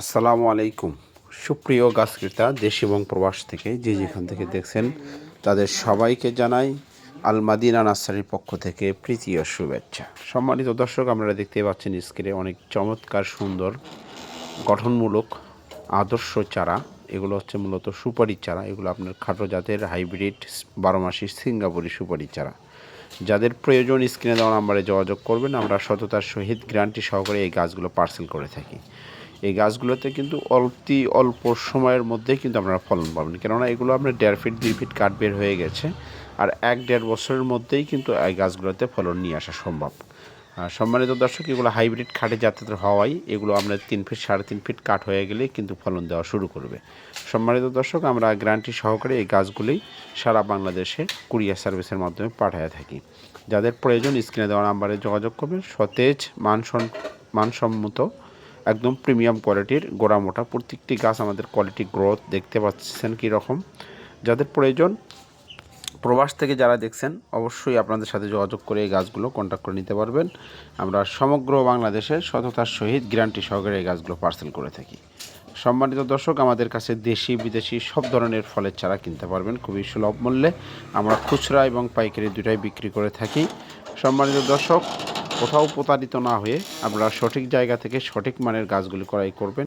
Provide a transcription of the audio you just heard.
আসসালামু আলাইকুম। সুপ্রিয় গাছ ক্রেতা, দেশ এবং প্রবাস থেকে যে যেখান থেকে দেখছেন, তাদের সবাইকে জানাই আল মাদিনা নার্সারির পক্ষ থেকে প্রীতি ও শুভেচ্ছা। সম্মানিত দর্শক, আপনারা দেখতে পাচ্ছেন স্ক্রিনে অনেক চমৎকার, সুন্দর, গঠনমূলক, আদর্শ চারা। এগুলো হচ্ছে মূলত সুপারি চারা। এগুলো আপনার খাটো জাতের হাইব্রিড বারো মাসি সিঙ্গাপুরি সুপারি চারা। যাদের প্রয়োজন স্ক্রিনে দেওয়া নাম্বারে যোগাযোগ করবেন। আমরা সততার সহিত গ্যারান্টি সহকারে এই গাছগুলো পার্সেল করে থাকি। এই গাছগুলোতে কিন্তু অল্পি অল্প সময়ের মধ্যেই কিন্তু আপনারা ফলন পাবেন। কেননা এগুলো আপনার দেড় ফিট, দুই ফিট কাঠ বের হয়ে গেছে আর এক দেড় বছরের মধ্যেই কিন্তু এই গাছগুলোতে ফলন নিয়ে আসা সম্ভব। আর সম্মানিত দর্শক, এগুলো হাইব্রিড খাটে জাতের হওয়ায় এগুলো আমরা তিন ফিট, সাড়ে তিন ফিট কাঠ হয়ে গেলে কিন্তু ফলন দেওয়া শুরু করবে। সম্মানিত দর্শক, আমরা গ্যারান্টি সহকারে এই গাছগুলি সারা বাংলাদেশে কুরিয়ার সার্ভিসের মাধ্যমে পাঠিয়ে থাকি। যাদের প্রয়োজন, স্ক্রিনে দেওয়া নাম্বারে যোগাযোগ করবেন। সতেজ, মানসন, মানসম্মত একদম প্রিমিয়াম কোয়ালিটির গোড়া মোটা প্রত্যেকটি গাছ আমাদের কোয়ালিটি গ্রোথ দেখতে পাচ্ছেন কী রকম যাদের প্রয়োজন, প্রবাস থেকে যারা দেখছেন, অবশ্যই আপনাদের সাথে যোগাযোগ করে এই গাছগুলো কন্ট্যাক্ট করে নিতে পারবেন। আমরা সমগ্র বাংলাদেশে সততার সহিত গ্যারান্টি সহকারে এই গাছগুলো পার্সেল করে থাকি। সম্মানিত দর্শক, আমাদের কাছে দেশি, বিদেশি সব ধরনের ফলের চারা কিনতে পারবেন খুবই সুলভ মূল্যে। আমরা খুচরা এবং পাইকারি দুটাই বিক্রি করে থাকি। সম্মানিত দর্শক কোথাও প্রতারিত না হয়ে আপনারা সঠিক জায়গা থেকে সঠিক মানের গাছগুলি ক্রয় করবেন।